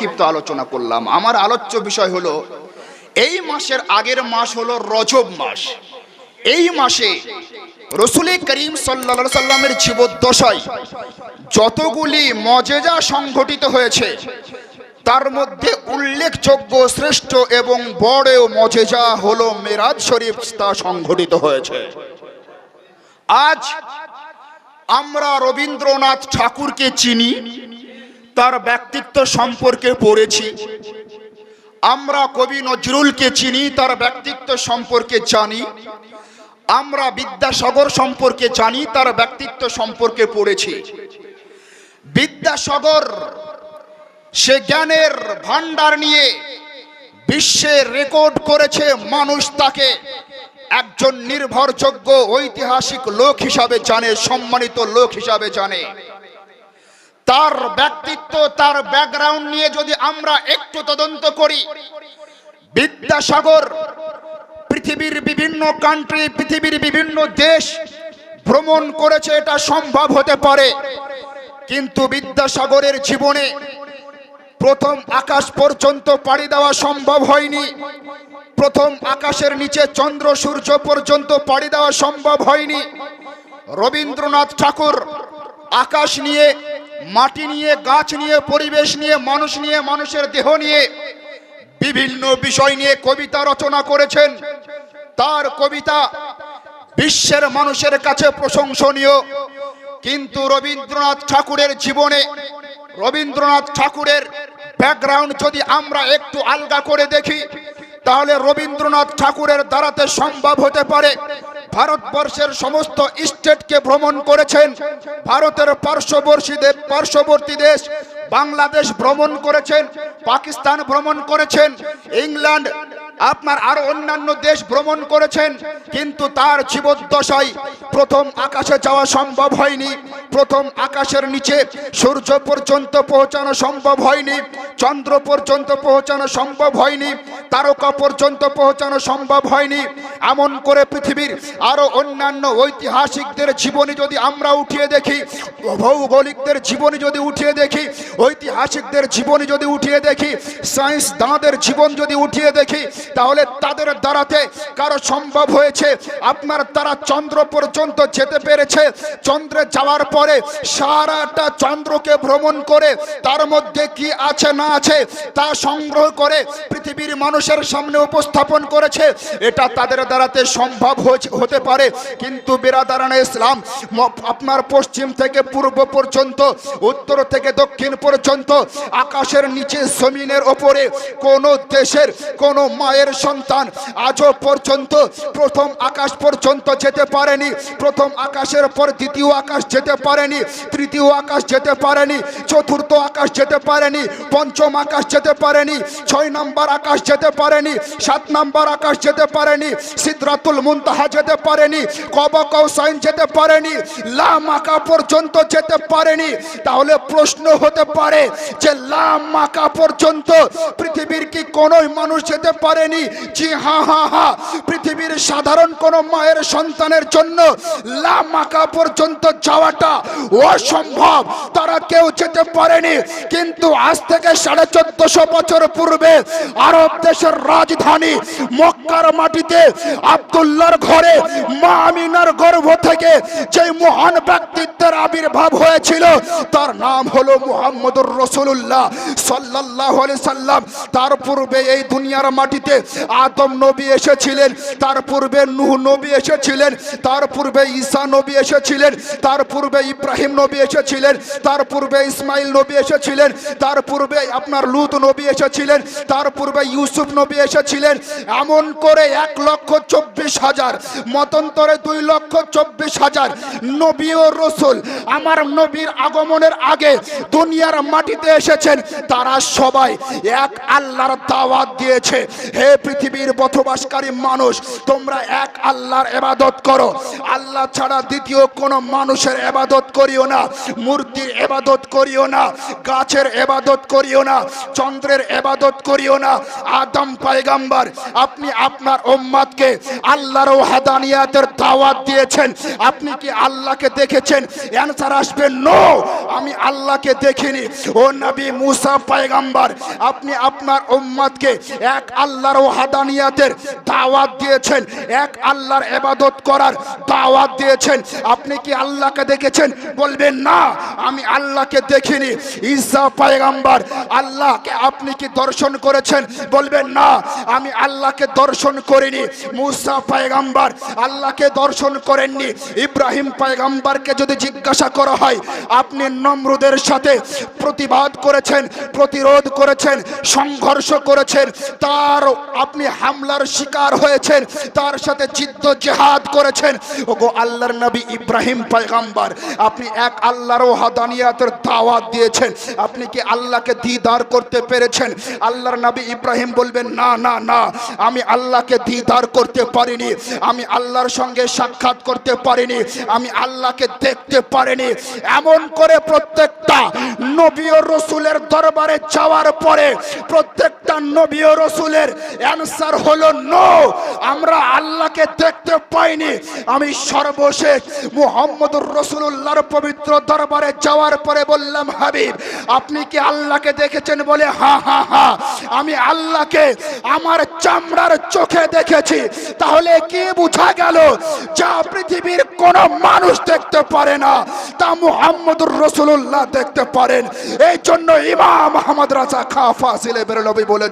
সংক্ষিপ্ত আলোচনা করলাম। আমার আলোচ্য বিষয় হলো, এই মাসের আগের মাস হলো রজব মাস। এই মাসে রসুলে করিম সাল্লা সাল্লামের জীবদ্দশায় যতগুলি মজেজা সংঘটিত হয়েছে, তার মধ্যে উল্লেখযোগ্য, শ্রেষ্ঠ এবং বড় মজেজা হলো মেরাজ শরীফ তা সংঘটিত হয়েছে। আজ আমরা রবীন্দ্রনাথ ঠাকুরকে চিনি। তার ব্যক্তিত্ব সম্পর্কে পড়েছি। আমরা কবি নজরুলকে চিনি, তার ব্যক্তিত্ব সম্পর্কে জানি। আমরা বিদ্যাসাগর সম্পর্কে জানি, তার ব্যক্তিত্ব সম্পর্কে পড়েছি। বিদ্যাসাগর, সে জ্ঞানের ভান্ডার নিয়ে বিশ্বে রেকর্ড করেছে মানুষ তাকে। একজন নির্ভরযোগ্য ঐতিহাসিক লোক হিসাবে জানে, সম্মানিত লোক হিসাবে জানে। তার ব্যক্তিত্ব, তার ব্যাকগ্রাউন্ড নিয়ে যদি আমরা একটু তদন্ত করি, বিদ্যাসাগর পৃথিবীর বিভিন্ন কান্ট্রি পৃথিবীর বিভিন্ন দেশ ভ্রমণ করেছে, এটা সম্ভব হতে পারে। কিন্তু বিদ্যাসাগরের জীবনে প্রথম আকাশ পর্যন্ত পাড়ি দেওয়া সম্ভব হয়নি। প্রথম আকাশের নিচে চন্দ্র, সূর্য পর্যন্ত পাড়ি দেওয়া সম্ভব হয়নি। রবীন্দ্রনাথ ঠাকুর আকাশ নিয়ে মাটি নিয়ে, গাছ নিয়ে, পরিবেশ নিয়ে, মানুষ নিয়ে, মানুষের দেহ নিয়ে বিভিন্ন বিষয় নিয়ে কবিতা রচনা করেছেন। তার কবিতা বিশ্বের মানুষের কাছে প্রশংসনীয়। কিন্তু রবীন্দ্রনাথ ঠাকুরের জীবনে, রবীন্দ্রনাথ ঠাকুরের ব্যাকগ্রাউন্ড যদি আমরা একটু আলগা করে দেখি, তাহলে রবীন্দ্রনাথ ঠাকুরের দ্বারাতে সম্ভব হতে পারে। ভারতবর্ষের সমস্ত স্টেটকে ভ্রমণ করেছেন। ভারতের পার্শ্ববর্তী পার্শ্ববর্তী দেশ বাংলাদেশ ভ্রমণ করেছেন, পাকিস্তান ভ্রমণ করেছেন, ইংল্যান্ড আপনার আরও অন্যান্য দেশ ভ্রমণ করেছেন, কিন্তু তার জীবদ্দশায় প্রথম আকাশে যাওয়া সম্ভব হয়নি, প্রথম আকাশের নিচে সূর্য পর্যন্ত পৌঁছানো সম্ভব হয়নি, চন্দ্র পর্যন্ত পৌঁছানো সম্ভব হয়নি, তারকা পর্যন্ত পৌঁছানো সম্ভব হয়নি। এমন করে পৃথিবীর আরও অন্যান্য ঐতিহাসিকদের জীবনী যদি আমরা উঠিয়ে দেখি, ভৌগোলিকদের জীবনী যদি উঠিয়ে দেখি, ঐতিহাসিকদের জীবনী যদি উঠিয়ে দেখি, সায়েন্স দাঁদের জীবন যদি উঠিয়ে দেখি তাহলে তাদের দ্বারাতে কারও সম্ভব হয়েছে। আপনার তারা চন্দ্র পর্যন্ত যেতে পেরেছে। চন্দ্রে যাওয়ার পরে সারাটা চন্দ্রকে ভ্রমণ করে তার মধ্যে কি আছে না আছে তা সংগ্রহ করে পৃথিবীর মানুষের সামনে উপস্থাপন করেছে। এটা তাদের দ্বারাতে সম্ভব হতে পারে। কিন্তু বেরাদারানা ইসলাম আপনার পশ্চিম থেকে পূর্ব পর্যন্ত, উত্তর থেকে দক্ষিণ পর্যন্ত, আকাশের নিচে জমিনের ওপরে কোন দেশের কোন মায়ের সন্তান আজও পর্যন্ত প্রথম আকাশ পর্যন্ত যেতে পারেনি, প্রথম আকাশের পর দ্বিতীয় আকাশ যেতে পারেনি, তৃতীয় আকাশ যেতে পারেনি, চতুর্থ আকাশ যেতে পারেনি, পঞ্চম আকাশ যেতে পারেনি, ছয় নম্বর আকাশ যেতে পারেনি, সাত নম্বর আকাশ যেতে পারেনি সিদ্ধাতুল মুনতাহা যেতে পারেনি, কবা কৌসাইন যেতে পারেনি লামাকা পর্যন্ত যেতে পারেনি। তাহলে প্রশ্ন হতে পারে যে লামাকা পর্যন্ত পৃথিবীর কি কোন মানুষ যেতে পারেনি জি হ্যাঁ হ্যাঁ হ্যাঁ পৃথিবীর সাধারণ কোন মায়ের সন্তানের জন্য লামাকা পর্যন্ত যাওয়াটা অসম্ভব। তারা কেউ যেতে পারেনি, কিন্তু আজ থেকে সাড়ে চোদ্দশো বছর পূর্বে আরব দেশের রাজধানী মক্কার মাটিতে আবদুল্লার ঘরে মা আমিনার গর্ভ থেকে যে মহান ব্যক্তিত্বের আবির্ভাব হয়েছিল, তার নাম হলো মুহাম্মদুর রসুল্লাহ আলাইহি সাল্লাম। তার পূর্বে এই দুনিয়ার মাটিতে আদম নবী এসেছিলেন, তার পূর্বে নূহ নবী এসেছিলেন, তার পূর্বে ঈসা নবী এসেছিলেন, তার পূর্বে ইব্রাহিম নবী এসেছিলেন, তার পূর্বে ইসমাইল নবী এসেছিলেন, তার পূর্বে আপনার লুত নবী এসেছিলেন, তার পূর্বে ইউসুফ নবী এসেছিলেন, এমন করে এক লক্ষ চব্বিশ হাজার, মতন্তরে দুই লক্ষ চব্বিশ হাজার নবী ও রসুল আমার নবীর আগমনের আগে দুনিয়ার মাটিতে এসেছেন, তারা সবাই এক আল্লাহর দাওয়াত দিয়েছে। হে পৃথিবীর বসবাসকারী মানুষ, তোমরা এক আল্লাহর এবাদত করো। আল্লাহ ছাড়া দ্বিতীয় কোনো মানুষের এবাদত করিও না, মূর্তির এবাদত করিও না, গাছের এবাদত করিও না, চন্দ্রের এবাদত করিও না। আদম পায়গাম্বার, আপনি আপনার ওম্মাদকে আল্লাহর হাদানিয়াতের দাওয়াত দিয়েছেন। আপনি কি আল্লাহকে দেখেছেন? অ্যান্সার আসবে, নো, আমি আল্লাহকে দেখিনি। ও নবী মুসা পায়গাম্বার, আপনি আপনার উম্মাদকে এক আল্লাহর হাদানিয়াতের দাওয়াত দিয়েছেন। এক আল্লাহর এবাদত করার দাওয়াত দিয়েছেন। আপনি কি আল্লাহকে দেখেছেন? বলবেন, না, আমি আল্লাহকে দেখিনি। ঈসা পায়গাম্বার, আল্লাহকে আপনি কি দর্শন করেছেন? বলবেন, না, আমি আল্লাহকে দর্শন করিনি। মুসা পায়গাম্বার, আল্লাহকে দর্শন করেননি। ইব্রাহিম পায়গাম্বারকে যদি জিজ্ঞাসা করা হয়, আপনি নমরুদের সাথে প্রতিবাদ করেছেন, প্রতিরোধ করেছেন, সংঘর্ষ করেছেন? তার আপনি হামলার শিকার হয়েছেন, তার সাথে জিদ্দ জেহাদ করেছেন। ওগো আল্লাহর নবী ইব্রাহিম পায়গাম্বার, আপনি এক আল্লাহর হাদানিয়াতের দাওয়াত দিয়েছেন। আপনি কি আল্লাহকে দিদার করতে পেরেছেন? আল্লাহর নবী ইব্রাহিম বলবেন, না না না, আমি আল্লাহকে দিদার করতে পারিনি। আমি আল্লাহর সঙ্গে সাক্ষাৎ করতে পারিনি। আমি আল্লাহকে দেখতে পারিনি। এমন করে প্রত্যেকটা নবী ও রসুলের দরবারে যাওয়ার পরে প্রত্যেকটা নবী ও রসুলের অ্যান্সার হলো নো। আমরা আল্লাহকে দেখতে পাইনি। আমি সর্বশেষ মুহাম্মদুর রসুল্লাহর পবিত্র দরবারে যাওয়ার পরে বললাম, হাবিব, আপনি কি আল্লাহকে দেখেছেন বলে? হা হা হা। আমি আল্লাহকে আমার চামড়ার চোখে দেখেছি। তাহলে কি বোঝা গেল যা পৃথিবীর কোন মানুষ দেখতে পারে না, তা মুহাম্মদুর রসুল্লাহ দেখতে পারেন। এই জন্য ইমাম আহমদ রাজা খা ফাসিলে বেরলবি বলেছেন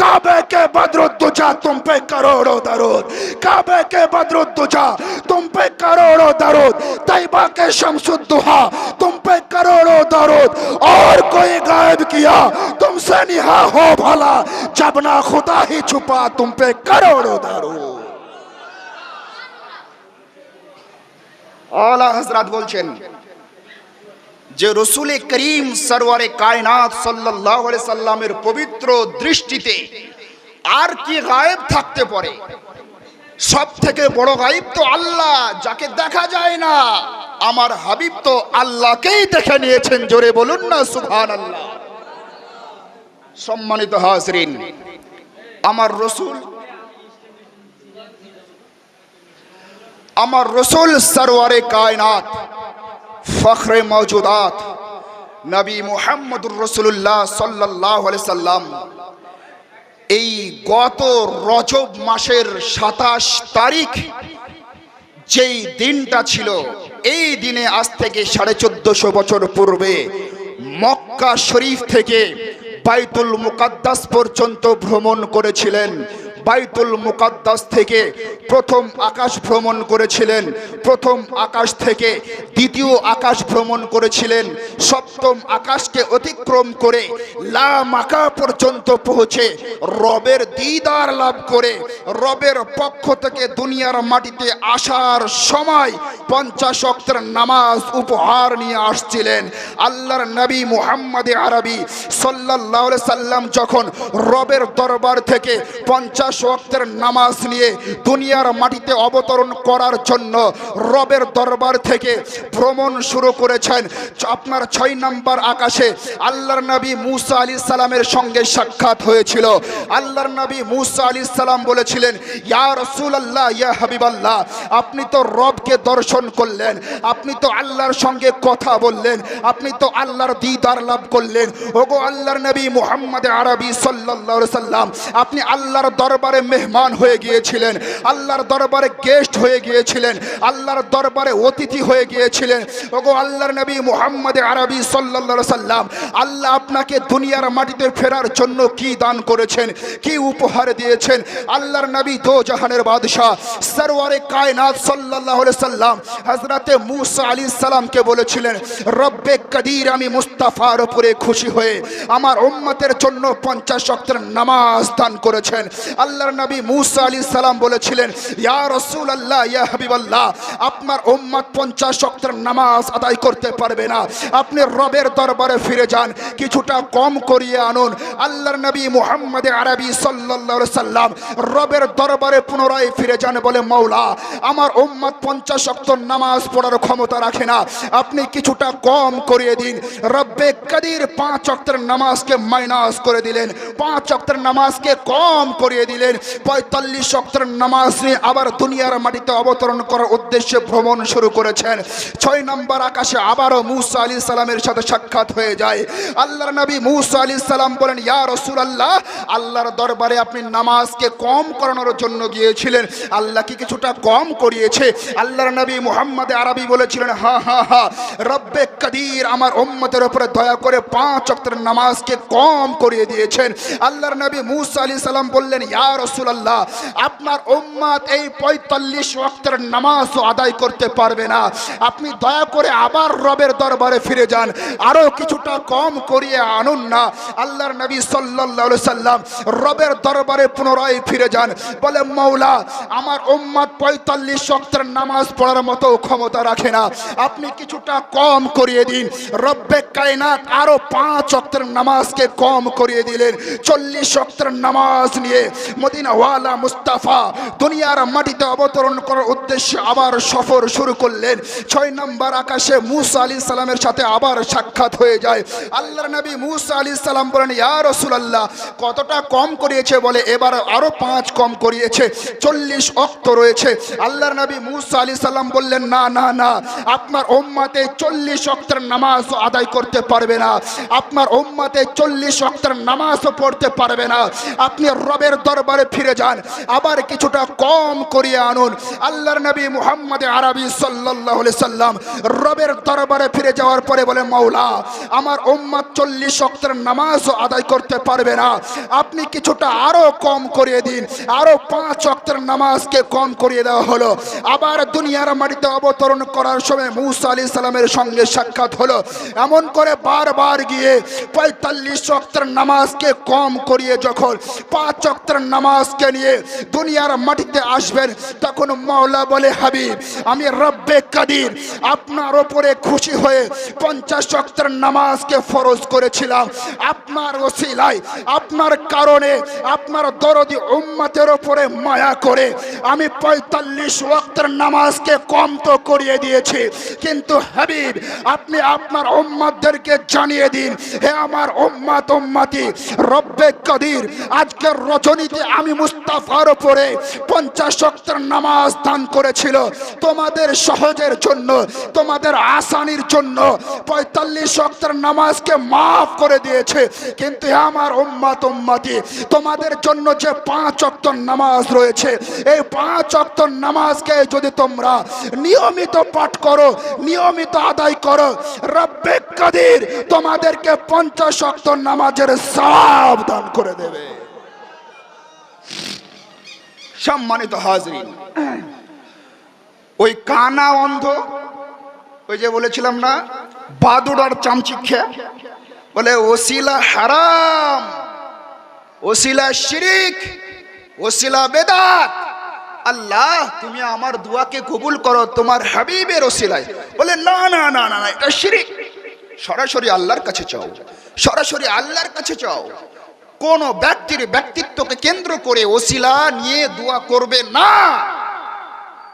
কাবে কে বদরুদ্দুজা তুম পে করোড়ো দরুদ কাবে কে বদরুদ্দুজা तुम पे करोड़ों दरूद तैबा के शमसुद्दुहा तुम पे करोड़ों दरूद और कोई गायब किया तुमसे निहा हो भला जब ना खुदा ही छुपा तुम पे करोड़ों दरूद আলা হজরত বলছেন যে রসুলে করিম সরওয়ারে কায়নাত সাল্লাল্লাহু আলাইহি সাল্লামের পবিত্র দৃষ্টিতে আর কি গায়েব থাকতে পারে? সব থেকে বড় গাইব তো আল্লাহ, যাকে দেখা যায় না। আমার হাবিব তো আল্লাহকেই দেখে নিয়েছেন, জোরে বলুন না সুবহান আল্লাহ সম্মানিত হাসরিন আমার রসুল আমার রসুল সরওয়ারে কায়নাত ফখরে মৌজুদাত নবী মুহাম্মদুর রসুল্লাহ সাল্লাহ সাল্লাম এই গত রজব মাসের সাতাশ তারিখ যেই দিনটা ছিল, এই দিনে আজ থেকে সাড়ে চোদ্দশো বছর পূর্বে মক্কা শরীফ থেকে বাইতুল মুকাদ্দাস পর্যন্ত ভ্রমণ করেছিলেন বাইতুল মুকাদ্দাস থেকে প্রথম আকাশ ভ্রমণ করেছিলেন। প্রথম আকাশ থেকে দ্বিতীয় আকাশ ভ্রমণ করেছিলেন। সপ্তম আকাশকে অতিক্রম করে লা মাকা পর্যন্ত পৌঁছে রবের দিদার লাভ করে, রবের পক্ষ থেকে দুনিয়ার মাটিতে আসার সময় পঞ্চাশ অক্টের নামাজ উপহার নিয়ে আসছিলেন। আল্লাহর নবী মুহাম্মদ আরবি সাল্লাহ সাল্লাম যখন রবের দরবার থেকে পঞ্চাশ ওয়াক্তের নামাজ নিয়ে দুনিয়ার মাটিতে অবতরণ করার জন্য রবের দরবার থেকে ভ্রমণ শুরু করেছেন। আপনার ছয় নম্বর আকাশে আল্লাহর নবী মুসা আলী সালামের সঙ্গে সাক্ষাৎ হয়েছিল। আল্লাহর নবী মুসা আলী সালাম বলেছিলেন, ইয়া রসুল আল্লাহ ইয়া হাবিব আল্লাহ আপনি তো রবকে দর্শন করলেন, আপনি তো আল্লাহর সঙ্গে কথা বললেন, আপনি তো আল্লাহর দিদার লাভ করলেন। ওগো আল্লাহর নবী মুহাম্মদ আরবি আলাইহি সাল্লাম, আপনি আল্লাহর মেহমান হয়ে গিয়েছিলেন, আল্লাহর দরবারে গেস্ট হয়ে গিয়েছিলেন, আল্লাহর দরবারে অতিথি হয়ে গিয়েছিলেন। ওগো আল্লাহর নবী মুহাম্মদ আরবি আলাইহি সাল্লাম, আল্লাহ আপনাকে দুনিয়ার মাটিতে ফেরার জন্য কি দান করেছেন, কি উপহার দিয়েছেন? আল্লাহর নবী দো জাহানের বাদশাহ, সরওয়ারে কায়নাত আলাইহি সাল্লাম, হযরতে মূসা আলাইহিস সালামকে বলেছিলেন, রব্বে কদির, আমি মুস্তাফার উপরে খুশি হয়ে আমার উম্মতের জন্য পঞ্চাশ ওয়াক্তের নামাজ দান করেছেন। আল্লাহর নবী মুসা আলী সালাম বলেছিলেন, ইয়া রসুল আল্লাহ ইয়া হাবিবাল্লাহ, আপনার উম্মত পঞ্চাশ শক্তের নামাজ আদায় করতে পারবে না। আপনি রবের দরবারে ফিরে যান, কিছুটা কম করিয়ে আনুন। আল্লাহর নবী মুহাম্মদ আরবি সাল্লাল্লাহু সাল্লাম রবের দরবারে পুনরায় ফিরে যান বলে মৌলা আমার উম্মত পঞ্চাশ শক্ত নামাজ পড়ার ক্ষমতা রাখে না। আপনি কিছুটা কম করিয়ে দিন। রব্বে কাদির পাঁচ অক্টের নামাজকে মাইনাস করে দিলেন। পাঁচ অক্টের নামাজকে কম করিয়ে দিলেন। পঁয়তাল্লিশ অক্টের নামাজ নিয়ে আবার দুনিয়ার মাটিতে অবতরণ করার উদ্দেশ্যে ভ্রমণ শুরু করেছেন। ছয় নম্বর আকাশে আবারও মুসা আলী সালামের সাথে সাক্ষাৎ হয়ে যায়। আল্লাহর নবী মুসা আলী সালাম বলেন, ইয়া রসুল আল্লাহ আল্লাহর দরবারে আপনি নামাজকে কম করানোর জন্য গিয়েছিলেন। আল্লাহ কি কিছুটা কম করিয়েছে? আল্লাহর নবী মুহাম্মদ আরবি বলেছিলেন, হা হা হা, রব্বে কাদির আমার উম্মতের উপরে দয়া করে পাঁচ অক্টের নামাজকে কম করিয়ে দিয়েছেন। আল্লাহর নবী মুসা আলী সালাম বললেন, ইয়া রসুল আল্লাহ আপনার উম্মত এই পঁয়তাল্লিশ ওয়াক্তের নামাজও আদায় করতে পারবে না। আপনি দয়া করে আবার রবের দরবারে ফিরে যান। আরও কিছুটা কম করিয়ে আনুন না। আল্লাহর নবী সাল্লাল্লাহু সাল্লাম রবের দরবারে পুনরায় ফিরে যান। বলে, মৌলা, আমার উম্মত পঁয়তাল্লিশ ওয়াক্তের নামাজ পড়ার মতো ক্ষমতা রাখে না। আপনি কিছুটা কম করিয়ে দিন। রব্বে কায়নাত আরও পাঁচ ওয়াক্তের নামাজকে কম করিয়ে দিলেন। চল্লিশ ওয়াক্তের নামাজ নিয়ে মদিনাওয়ালা মুস্তাফা দুনিয়ার মাটিতে অবতরণ করার উদ্দেশ্যে আবার সফর শুরু করলেন। ছয় নম্বর আকাশে মুসা আলী সালামের সাথে আবার সাক্ষাৎ হয়ে যায়। আল্লাহর নবী মুসা আলী সালাম বলেন, ইয়া রসুলাল্লাহ, কতটা কম করিয়েছে বলে, এবার আরও পাঁচ কম করিয়েছে, চল্লিশ অক্ত রয়েছে। আল্লাহর নবী মুসা আলী সাল্লাম বললেন, না না না, আপনার ওম্মাতে চল্লিশ অক্তের নামাজ আদায় করতে পারবে না। আপনার ওম্মাতে চল্লিশ অক্তের নামাজও পড়তে পারবে না। আপনি রবের দরবারে ফিরে যান। আবার কিছুটা কম করিয়ে আনুন। আল্লাহর নবী মুহাম্মদ আরবি আলাইহি সাল্লাম রবের দরবারে ফিরে যাওয়ার পরে বলে, মাওলা, আমার উম্মত চল্লিশ অক্তের নামাজও আদায় করতে পারবে না। আপনি কিছুটা আরও কম করিয়ে দিন। আরও পাঁচ অক্তের নামাজকে কম করিয়ে দেওয়া হলো। আবার দুনিয়ার মাটিতে অবতরণ করার সময় মুসা আলী সালামের সঙ্গে সাক্ষাৎ হলো। এমন করে বারবার গিয়ে পঁয়তাল্লিশ অক্তের নামাজকে কম করিয়ে যখন পাঁচ অক্তের নামাজকে নিয়ে দুনিয়ার মাটিতে আসবেন, তখন মাওলা বলে, হাবিব, আমি রব্বে কাদির, আপনার ওপরে খুশি হয়ে পঞ্চাশ অক্তের নামাজকে ফরজ করেছিলাম। আপনার ওসিলায়, আপনার কারণে, আপনার দরদি উম্মতের ওপরে মায়া করে আমি পঁয়তাল্লিশ ওয়াক্তের নামাজকে কম তো করিয়ে দিয়েছি। কিন্তু হাবিব, আপনি আপনার উম্মাদদেরকে জানিয়ে দিন, হে আমার উম্মাত উম্মাতি, রব্বে কাদির, আজকের রজনীতে আমি মুস্তাফার ওপরে পঞ্চাশ ওয়াক্তের নামাজ দান করেছিল। তোমাদের সহজের জন্য, তোমাদের আসানির জন্য পঁয়তাল্লিশ ওয়াক্তের নামাজকে মাফ করে দিয়েছে। কিন্তু আমার উম্মাত উম্মাতি, তোমাদের জন্য যে পাঁচ অক্তর নামাজ রয়েছে, এই পাঁচ অক্তর নামাজকে যদি তোমরা নিয়মিত পাঠ করো, নিয়মিত আদায় করো, রব্বে কাদির তোমাদেরকে পঞ্চাশ অক্তর নামাজের সব দান করে দেবে। সম্মানিত হাজরিন, ওই কানা অন্ধ, ওই যে বলেছিলাম না বাদুর আর চামচিক্ষা বলে ওসিলা হারাম, ওসিলা শিরিক, ওসিলা বেদাত। আল্লাহ, তুমি আমার দুয়াকে কবুল করো, তোমার হাবিবের ওসিলায়। বলে, না না না না না, এটা শিরিক। সরাসরি আল্লাহর কাছে চাও। সরাসরি আল্লাহর কাছে চাও। কোন ব্যক্তির ব্যক্তিত্বকে কেন্দ্র করে ওসিলা নিয়ে দোয়া করবে না।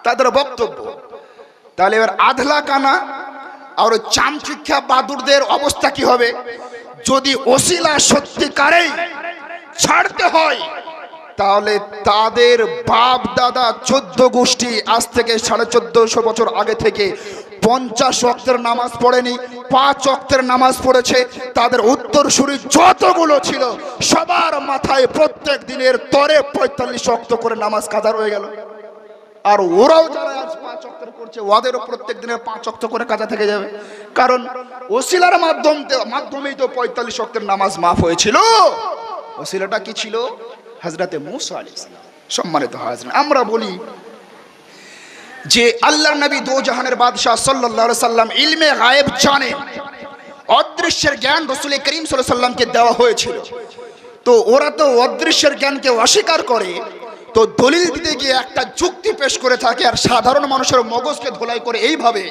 তাদের বক্তব্য। তাহলে এবার আধলা কানা আর ওই চামচিক্ষা বাদুরদের অবস্থা কি হবে? যদি ওসিলা সত্যিকারেই ছাড়তে হয়, তাহলে তাদের বাপ দাদা চোদ্দ গোষ্ঠী আজ থেকে সাড়ে চোদ্দশো বছর আগে থেকে পঞ্চাশ অক্তের নামাজ পড়েনি, পাঁচ অক্তের নামাজ পড়েছে, তাদের উত্তরসূরি যতগুলো ছিল, সবার মাথায় প্রত্যেক দিনের তরে পঁয়তাল্লিশ অক্ত করে নামাজ কাজা হয়ে গেল। আর ওরাও যারা আজ পাঁচ অক্তর করছে, ওদেরও প্রত্যেক দিনের পাঁচ অক্ত করে কাজা থেকে যাবে। কারণ ওসিলার মাধ্যম মাধ্যমেই তো পঁয়তাল্লিশ অক্তের নামাজ মাফ হয়েছিল। ওসিলাটা কি ছিল? হাজরাতে মুসা সালাম, সম্মানিত হাজরিন আমরা বলি যে আল্লাহর নবী দো জাহানের বাদশাহ আলাইহি সাল্লাম ইলমে গায়েব জানে। অদৃশ্যের জ্ঞান রসুল করিম আলাইহি সাল্লামকে দেওয়া হয়েছিল। তো ওরা তো অদৃশ্যের জ্ঞানকে অস্বীকার করে, তো দলিল দিতে গিয়ে একটা যুক্তি পেশ করে থাকে আর সাধারণ মানুষের মগজকে ধোলাই করে এইভাবে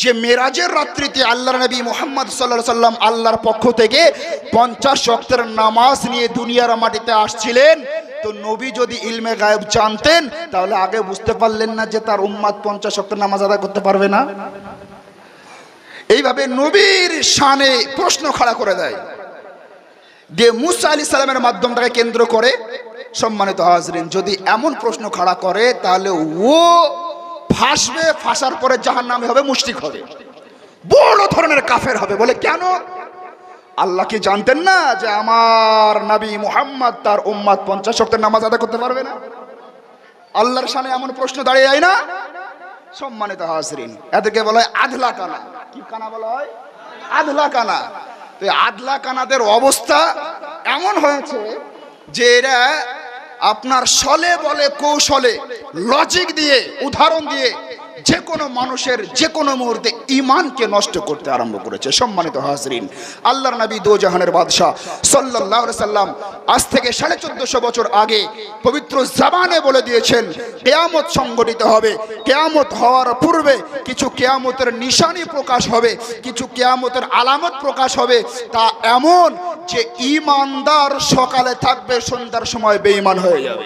যে মেরাজের রাত্রিতে আল্লাহ নবী মোহাম্মদ সাল্লাহ সাল্লাম আল্লাহর পক্ষ থেকে পঞ্চাশ শক্তের নামাজ নিয়ে দুনিয়ার মাটিতে আসছিলেন। তো নবী যদি ইলমে গায়েব জানতেন, তাহলে আগে বুঝতে পারলেন না যে তার উম্মাদ পঞ্চাশ শক্তের নামাজ আদায় করতে পারবে না। এইভাবে নবীর শানে প্রশ্ন খাড়া করে দেয়। দিয়ে মুসা আলি সালামের মাধ্যমটাকে কেন্দ্র করে সম্মানিত হাজরিন, যদি এমন প্রশ্ন খাড়া করে, তাহলে ও ফাঁসবে, ফাঁসার পরে জাহান নামে হবে, মুশরিক হবে। বড় ধরনের কাফের হবে। বলে কেন? আল্লাহ কি জানতেন না যে আমার নবী মুহাম্মদ তার উম্মাদ পঞ্চাশ শক্তের নামাজ আদায় করতে পারবে না? আল্লাহর সামনে এমন প্রশ্ন দাঁড়িয়ে যায় না? সম্মানিত হাজরিন, এদেরকে বলা হয় আধলা কানা। কি কানা বলা হয়? আধলা কানা। তো আধলা কানাদের অবস্থা এমন হয়েছে যে এরা আপনার সলে বলে কৌশলে লজিক দিয়ে, উদাহরণ দিয়ে যে কোনো মানুষের যে কোনো মুহূর্তে ইমানকে নষ্ট করতে আরম্ভ করেছে। সম্মানিত হাজরিন, আল্লাহর নবী দো জাহানের বাদশাহ সাল্লাহ সাল্লাম আজ থেকে সাড়ে চোদ্দশো বছর আগে পবিত্র জাবানে বলে দিয়েছেন, কেয়ামত সংগঠিত হবে। কেয়ামত হওয়ার পূর্বে কিছু কেয়ামতের নিশানি প্রকাশ হবে, কিছু কেয়ামতের আলামত প্রকাশ হবে। তা এমন যে ইমানদার সকালে থাকবে, সন্ধ্যার সময় বেঈমান হয়ে যাবে।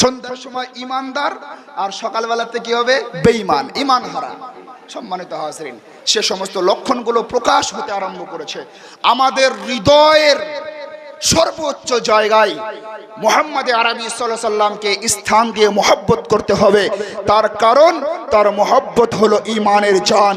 সন্ধ্যার সময় ইমানদার, আর সকালবেলাতে কি হবে? বেঈমান ইমান হারা সম্মানিত হাজরিন, সে সমস্ত লক্ষণগুলো প্রকাশ হতে আরম্ভ করেছে। আমাদের হৃদয়ের সর্বোচ্চ জায়গায় মোহাম্মদ আরবি সাল্লামকে স্থান দিয়ে মোহব্বত করতে হবে। তার কারণ, তার মোহব্বত হলো ইমানের জান।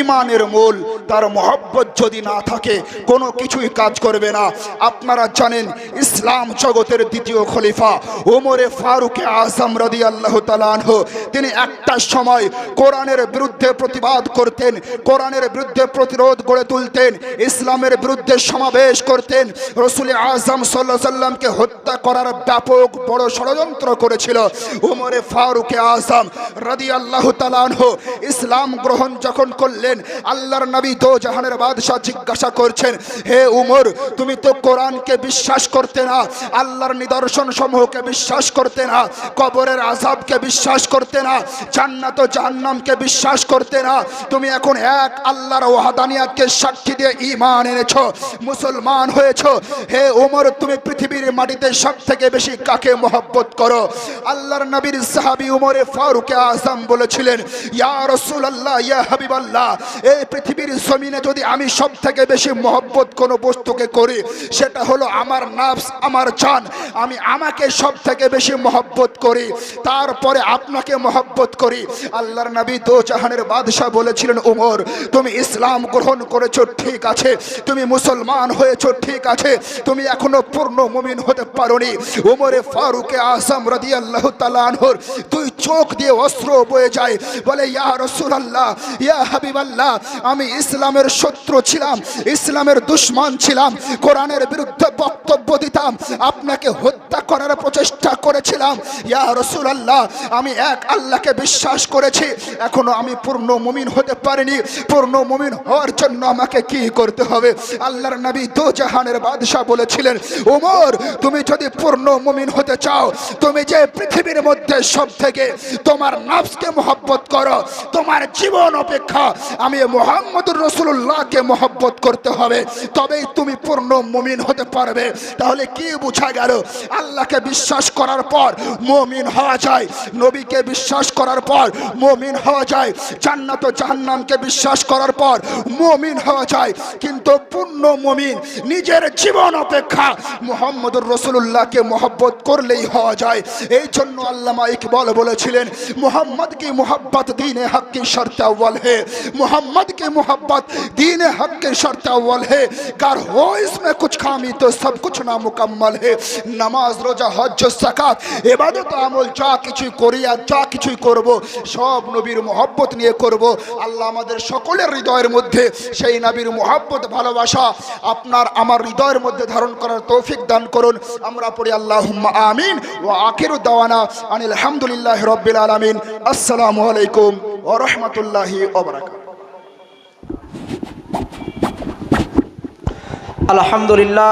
ইমানের মূল, তার মোহব্বত যদি না থাকে, কোনো কিছুই কাজ করবে না। আপনারা জানেন, ইসলাম জগতের দ্বিতীয় খলিফা ওমরে ফারুকে আজম রদি আল্লাহ তালানহ তিনি একটা সময় কোরআনের বিরুদ্ধে প্রতিবাদ করতেন, কোরআনের বিরুদ্ধে প্রতিরোধ গড়ে তুলতেন, ইসলামের বিরুদ্ধে সমাবেশ করতেন, রসুল আজম সাল্লাহ সাল্লামকে হত্যা করার ব্যাপক বড় ষড়যন্ত্র করেছিল। উমরে ফারুকে আজম রদি আল্লাহ তালানহ ইসলাম গ্রহণ যখন করলেন, আল্লাহর নবী দো জাহানের বাদশাহ জিজ্ঞাসা করছেন, হে উমর, তুমি তো কোরআনকে বিশ্বাস করতে না, আল্লাহর নিদর্শন সমূহকে বিশ্বাস করতে না, কবরের আজাবকে বিশ্বাস করতে না, জান্নাত জাহান্নামকে বিশ্বাস করতে না, তুমি এখন এক আল্লাহর ওয়াহাদানিয়াতকে সাক্ষী দিয়ে ঈমান এনেছো, মুসলমান হয়েছো, হে ওমর, তুমি পৃথিবীর মাটিতে সব থেকে বেশি কাকে মহব্বত করো? আল্লাহর নবীর সাহাবী উমরে ফারুক আজম বলেছিলেন, ইয়া রাসূলুল্লাহ, ইয়া হাবিবাল্লাহ, এই পৃথিবীর জমিনে যদি আমি সব থেকে বেশি মহব্বত কোনো বস্তুকে করি, সেটা হলো আমার নাফস, আমার জান। আমি আমাকে সব থেকে বেশি মহব্বত করি, তারপরে আপনাকে মহব্বত করি। আল্লাহর নবী দো জাহানের বাদশাহ বলেছিলেন উমর তুমি ইসলাম গ্রহণ করেছ, ঠিক আছে। তুমি মুসলমান হয়েছো, ঠিক আছে। তুমি এখনও পূর্ণ মুমিন হতে পারোনি। উমরে ফারুকে আসাম রাদি আল্লাহ তালানহর দুই চোখ দিয়ে অস্ত্র বয়ে যায়। বলে, ইয়া রসুলাল্লাহ, ইয়া হাবিবাল্লাহ, আমি ইসলামের শত্রু ছিলাম, ইসলামের দুশ্মন ছিলাম, কোরআনের বিরুদ্ধে বক্তব্য দিতাম, আপনাকে হত্যা করার প্রচেষ্টা করেছিলাম। ইয়া রসুল আল্লাহ আমি এক আল্লাহকে বিশ্বাস করেছি, এখনও আমি পূর্ণ মুমিন হতে পারিনি। পূর্ণ মুমিন হওয়ার জন্য আমাকে কি করতে হবে? আল্লাহর নবী দো জাহানের বাদশাহ বলেছিলেন ওমর তুমি যদি পূর্ণ মুমিন হতে চাও, তুমি যে পৃথিবীর মধ্যে সব থেকে তোমার নাফসকে মহব্বত করো, তোমার জীবন অপেক্ষা, আমি মোহাম্মদুর রসুল্লাহকে মহব্বত করতে হবে, তবেই তুমি পূর্ণ মুমিন হতে পারবে। তাহলে কি বোঝা গেল? আল্লাহকে বিশ্বাস করার পর মুমিন হওয়া যায়, নবীকে বিশ্বাস করার পর মুমিন হওয়া যায়, জান্নাত জাহান্নামকে বিশ্বাস করার পর মুমিন হওয়া যায়। কিন্তু পূর্ণ মুমিন নিজের জীবন অপেক্ষা মোহাম্মদুর রসুল্লাহকে মহব্বত করলেই হওয়া যায় এই জন্য আল্লামা ইকবাল বলেছিলেন मोहम्मद की मोहब्बत दीन हक की शर्त अव्वल है मोहम्मद की मोहब्बत दीन हक की शर्त अव्वल है कर हो इसमें कुछ खामी तो सब कुछ नामुकम्मल है নামাজ রোজা হজ্জ সাকাত এবাদত আমল যা কিছুই করি আর যা কিছুই করব সব নবীর মোহব্বত নিয়ে করব আল্লাহ আমাদের সকলের হৃদয়ের মধ্যে সেই নবীর মোহব্বত ভালোবাসা আপনার আমার হৃদয়ের মধ্যে ধারণ করার তৌফিক দান করুন। আমরা পড়ি আল্লাহ আমিন ও আখির দাওয়ানা আনিল আলহামদুলিল্লাহ রব্বিল আলমিন। আসসালামু আলাইকুম ও রহমতুল্লাহ আলহামদুলিল্লাহ।